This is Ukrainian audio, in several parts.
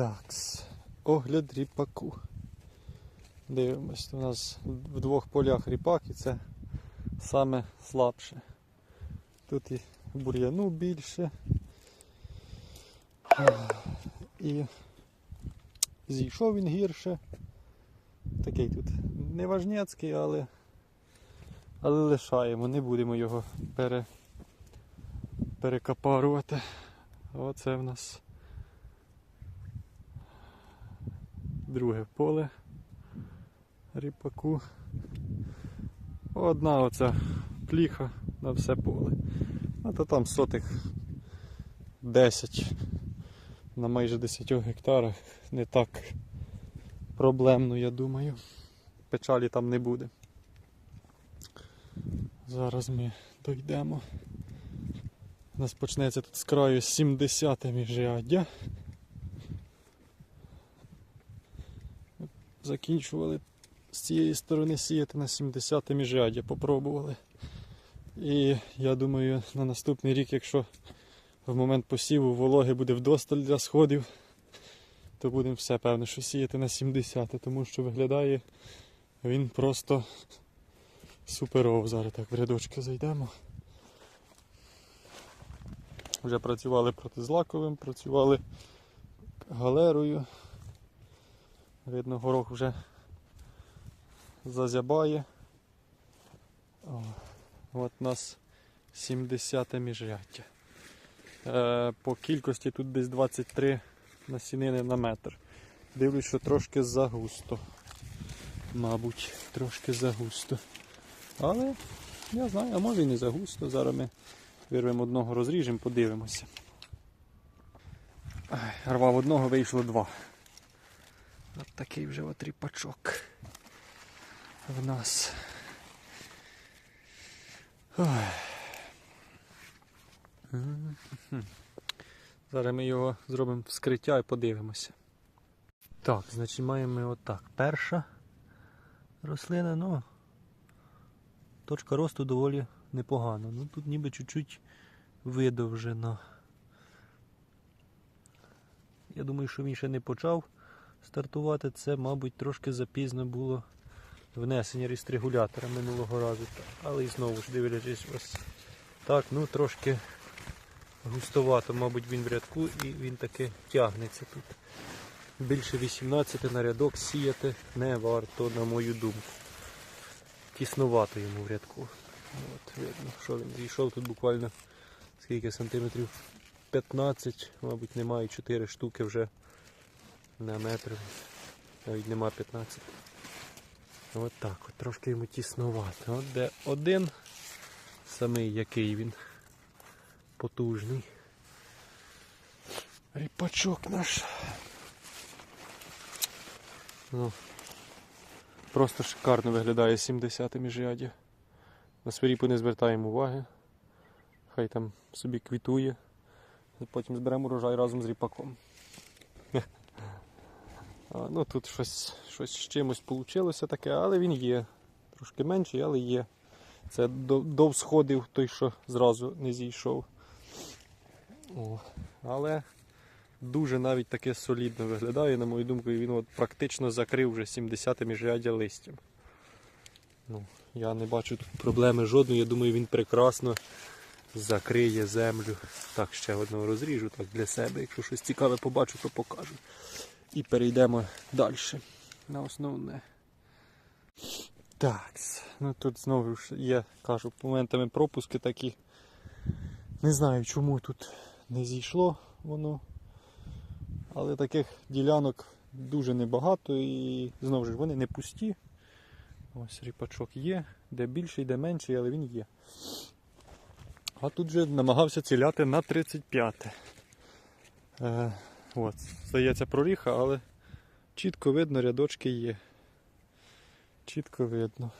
Так, огляд ріпаку. Дивимось, у нас в двох полях ріпак і це саме слабше. Тут і бур'яну більше. І зійшов він гірше. Такий тут неважнецький, але, але лишаємо, не будемо його пере, перекапарувати. Оце в нас друге поле ріпаку. Одна оця пліха на все поле. А то там сотих 10 на майже 10 гектарах не так проблемно, я думаю. Печалі там не буде. Зараз ми дійдемо. У нас почнеться тут з краю 70 міжряддя. Закінчували з цієї сторони сіяти на 70 міжряддя, попробували. І я думаю, на наступний рік, якщо в момент посіву вологи буде вдосталь для сходів, то будемо все певне, що сіяти на 70, тому що виглядає він просто суперов. Зараз так в рядочки зайдемо. Вже працювали протизлаковим, працювали галерою. Видно, горох вже зазябає. От нас 70 міжряддя. Е, по кількості тут десь 23 насінини на метр. Дивлюсь, що трошки загусто. Мабуть, трошки загусто. Але я знаю, а може і не загусто. Зараз ми вирвемо одного, розріжемо, подивимося. Рвав одного, вийшло два. От такий вже от ріпачок в нас. Зараз ми його зробимо вскриття і подивимося. Так, значить маємо ми отак. Перша рослина, ну, точка росту доволі непогана. Ну тут ніби чуть-чуть видовжена. Я думаю, що він ще не почав стартувати. Це, мабуть, трошки запізно було внесення рестрегулятора минулого разу. Але і знову ж дивлячись ось так, ну трошки густовато, мабуть, він в рядку і він таки тягнеться тут. Більше 18 на рядок сіяти не варто, на мою думку. Тіснувато йому в рядку. От, видно, що він зійшов тут буквально скільки сантиметрів 15, мабуть, немає 4 штуки вже на метр. Навіть нема 15. От так, от трошки йому тіснувато. От де один, самий який він потужний. Ріпачок наш. Ну, просто шикарно виглядає 70 міжряддя. На свиріпу не звертаємо уваги. Хай там собі квітує. Потім зберемо урожай разом з ріпаком. Ну тут щось, щось з чимось вийшло таке, але він є. Трошки менший, але є. Це до, всходів той, що зразу не зійшов. О, але дуже навіть таке солідно виглядає, на мою думку, він от практично закрив вже 70 міжряддя листям. Ну, я не бачу тут проблеми жодної, я думаю, він прекрасно закриє землю. Так, ще одного розріжу так для себе. Якщо щось цікаве побачу, то покажу. І перейдемо далі на основне. Так, ну тут знову ж є, кажу, моментами пропуски такі. Не знаю, чому тут не зійшло воно. Але таких ділянок дуже небагато і знову ж вони не пусті. Ось ріпачок є, де більший, де менший, але він є. А тут же намагався ціляти на 35. Е, от, здається, проріха, але чітко видно, рядочки є. Чітко видно.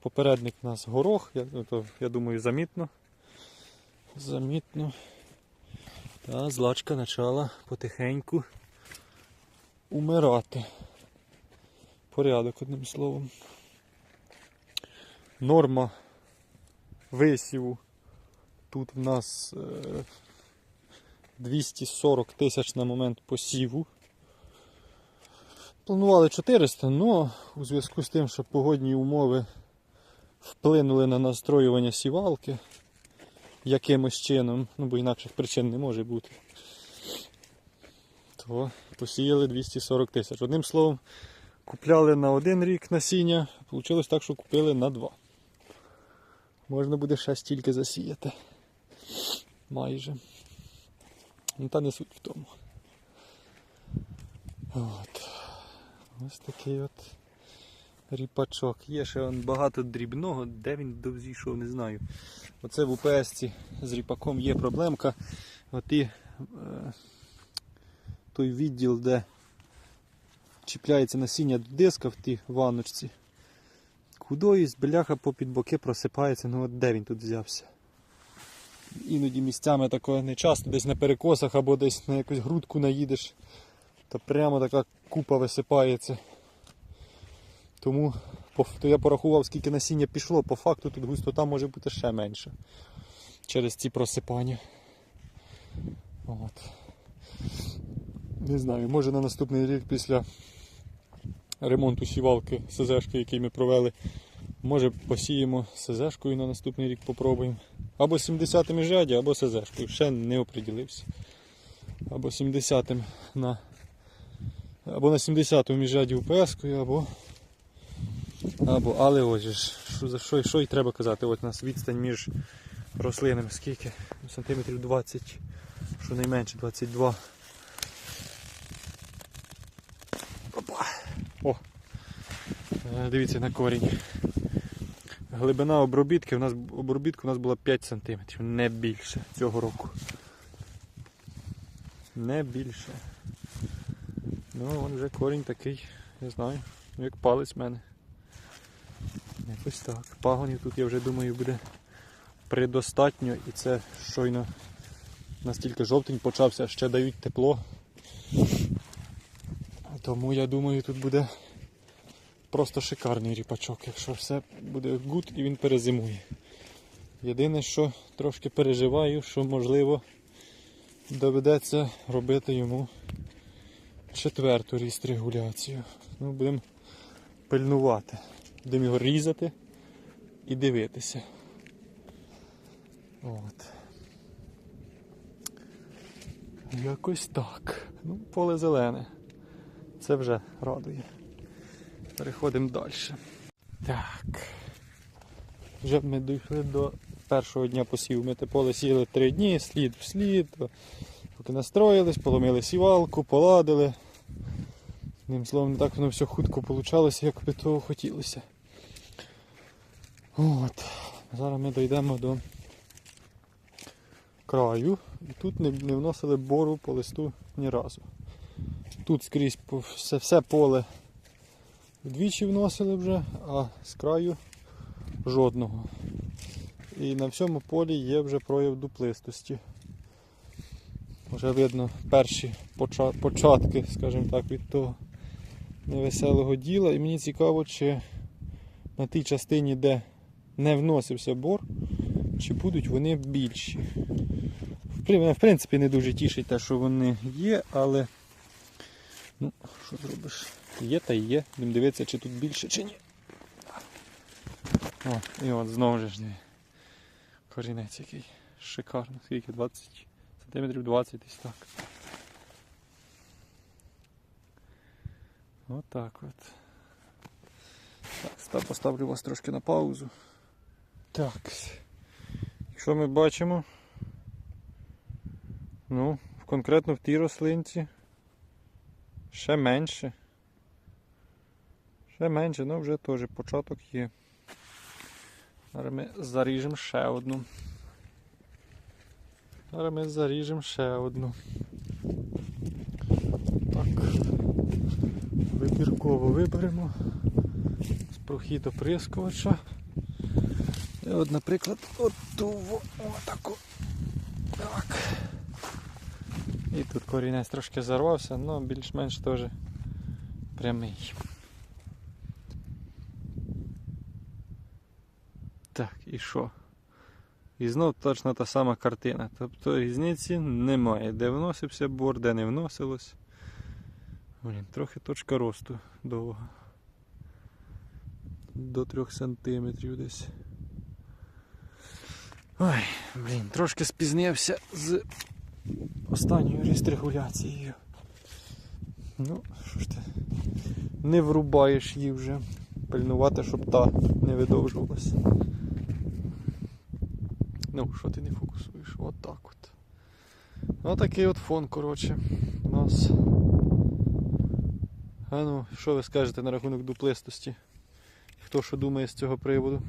Попередник у нас горох, я, ну, то, я думаю, замітно. Замітно. Та злачка почала потихеньку умирати. Порядок, одним словом. Норма висіву тут в нас е, 240 тисяч на момент посіву. Планували 400, але у зв'язку з тим, що погодні умови вплинули на настроювання сівалки якимось чином, ну бо інакших причин не може бути, то посіяли 240 тисяч. Одним словом, купляли на один рік насіння, вийшло так, що купили на два. Можна буде ще стільки засіяти. Майже. Ну та не суть в тому. От. Ось такий от ріпачок. Є ще он багато дрібного, де він довзійшов, не знаю. Оце в УПС з ріпаком є проблемка. Оті, е, той відділ, де чіпляється насіння до диска в тій ванночці. Кудою бляха попід боки просипається, ну от де він тут взявся. Іноді місцями такого не часто, десь на перекосах або десь на якусь грудку наїдеш, то прямо така купа висипається. Тому то я порахував, скільки насіння пішло, по факту тут густота може бути ще менша через ці просипання. От. Не знаю, може на наступний рік після ремонту сівалки СЗшки, який ми провели, може посіємо СЗшкою на наступний рік попробуємо. Або 70-м жаді, або СЗшкою. Ще не оприділився. Або 70-м на або на 70-му міжряді УПС-кою, або або, але ось що, за що, що й треба казати, от у нас відстань між рослинами скільки? Сантиметрів 20, щонайменше 22. О! Е, Дивіться на корінь. Глибина обробітки у нас обробітку у нас була 5 см, не більше цього року. Не більше. Ну, вон вже корінь такий, не знаю, ну, як палець в мене. Якось так. Пагонів тут, я вже думаю, буде предостатньо і це щойно настільки жовтень почався, ще дають тепло. Тому я думаю, тут буде просто шикарний ріпачок, якщо все буде гуд і він перезимує. Єдине, що трошки переживаю, що можливо доведеться робити йому четверту регуляцію. Ну, будемо пильнувати. Будемо його різати і дивитися. От. Якось так. Ну, поле зелене. Це вже радує. Переходимо далі. Так. Вже ми дійшли до першого дня посіву. Ми те поле сіяли три дні, слід в слід. Поки настроїлись, поломили сівалку, поладили. Одним словом, не так воно все хутко вийшло, як би того хотілося. От. Зараз ми дійдемо до краю. І тут не, не вносили бору по листу ні разу. Тут скрізь все, все поле вдвічі вносили вже, а з краю жодного. І на всьому полі є вже прояв дуплистості. Вже видно перші початки, скажімо так, від того невеселого діла. І мені цікаво, чи на тій частині, де не вносився бор, чи будуть вони більші. В принципі не дуже тішить те, що вони є, але ну, що зробиш? Є та є. Будемо дивитися, чи тут більше, чи ні. О, і от знову ж диви. корінець який. Шикарно. Скільки? 20 сантиметрів 20 десь так. Отак от. Так, ста- поставлю вас трошки на паузу. Так. Що ми бачимо? Ну, конкретно в тій рослинці ще менше. Ще менше, ну вже теж початок є. Зараз ми заріжемо ще одну. Зараз ми заріжемо ще одну. Так. Вибірково виберемо з прохід оприскувача. І от, наприклад, оту отаку. Так. І тут корінець трошки зарвався, але більш-менш теж прямий. Так, і що? І знов точно та сама картина. Тобто різниці немає. Де вносився бор, де не вносилось. Блін, трохи точка росту довга. До 3 сантиметрів десь. Ой, блін, трошки спізнився з останньою рестрегуляцією. Ну, що ж ти, не врубаєш її вже. Пильнувати, щоб та не видовжувалась. Ну, що ти не фокусуєш? От от. Ну такий от фон, коротше, у нас. А ну, що ви скажете на рахунок дуплистості? Хто що думає з цього приводу?